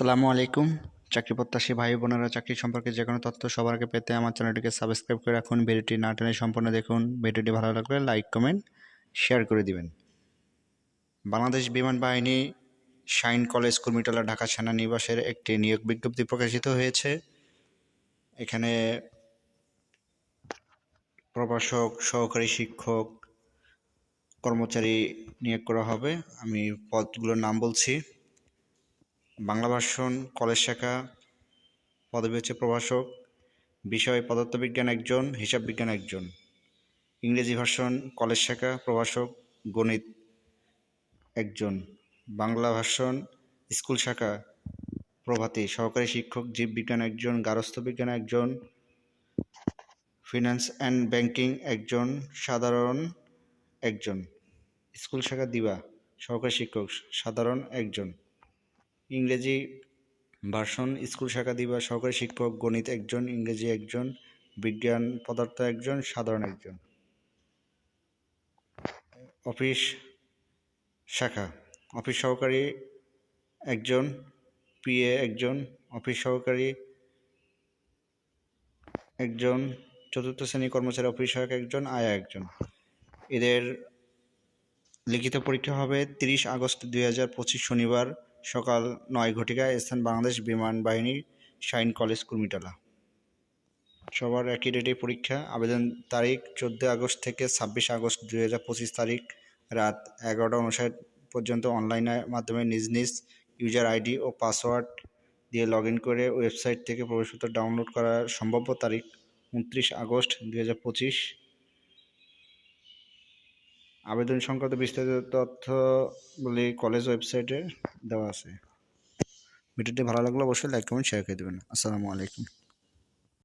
আসসালামু আলাইকুম। চাকরি প্রত্যাশী ভাই বোনেরা, চাকরি সম্পর্কে যে কোনো তথ্য সবার আগে পেতে আমার চ্যানেলটিকে সাবস্ক্রাইব করে রাখুন। ভিডিওটি না টেনে সম্পূর্ণ দেখুন। ভিডিওটি ভালো লাগলে লাইক, কমেন্ট, শেয়ার করে দিবেন। বাংলাদেশ বিমান বাহিনী শাইন কলেজ, কুর্মিটোলা, ঢাকা সেনানিবাসের একটি নিয়োগ বিজ্ঞপ্তি প্রকাশিত হয়েছে। এখানে প্রভাষক, সহকারী শিক্ষক, কর্মচারী নিয়োগ করা হবে। আমি পদগুলোর নাম বলছি। বাংলা ভাষণ কলেজ শাখা, পদবি হচ্ছে প্রভাষক, বিষয় পদার্থবিজ্ঞান একজন, হিসাব বিজ্ঞান একজন। ইংরেজি ভাষণ কলেজ শাখা, প্রভাষক, গণিত একজন। বাংলা ভাষণ স্কুল শাখা, প্রভাতী, সহকারী শিক্ষক, জীববিজ্ঞান একজন, গারস্থ বিজ্ঞান একজন ফিনান্স অ্যান্ড ব্যাংকিং একজন, সাধারণ একজন। স্কুল শাখা দিবা, সহকারী শিক্ষক, সাধারণ একজন। ইংরেজি ভার্সন স্কুল শাখা দিবা সহকারী শিক্ষক, গণিত একজন, ইংরেজি একজন, বিজ্ঞান পদার্থ একজন, সাধারণ একজন। অফিস শাখা, অফিস সহকারী একজন, পিএ একজন, অফিস সহকারী একজন, চতুর্থ শ্রেণি কর্মচারী, অফিস সহায়ক একজন, আয়া একজন। এদের লিখিত পরীক্ষা হবে তিরিশ আগস্ট দুই হাজার পঁচিশ শনিবার সকাল নয় ঘটিকায় স্থান বাংলাদেশ বিমান বাহিনী শাইন কলেজ, কুর্মিটোলা। সবার একই ডেটে পরীক্ষা, আবেদন তারিখ চোদ্দোই আগস্ট থেকে ছাব্বিশ আগস্ট দুই হাজার পঁচিশ তারিখ রাত এগারোটা উনষাট পর্যন্ত অনলাইনের মাধ্যমে নিজ নিজ ইউজার আইডি ও পাসওয়ার্ড দিয়ে লগ করে ওয়েবসাইট থেকে প্রবেশপত্র ডাউনলোড করার সম্ভাব্য তারিখ উনত্রিশ আগস্ট দুই হাজার পঁচিশ আবেদন সংক্রান্ত বিস্তারিত তথ্যগুলি কলেজ ওয়েবসাইটে দেওয়া আছে। ভিডিওটি ভালো লাগলে অবশ্যই লাইক, কমেন্ট শেয়ার করে দেবেন। আসসালামু আলাইকুম।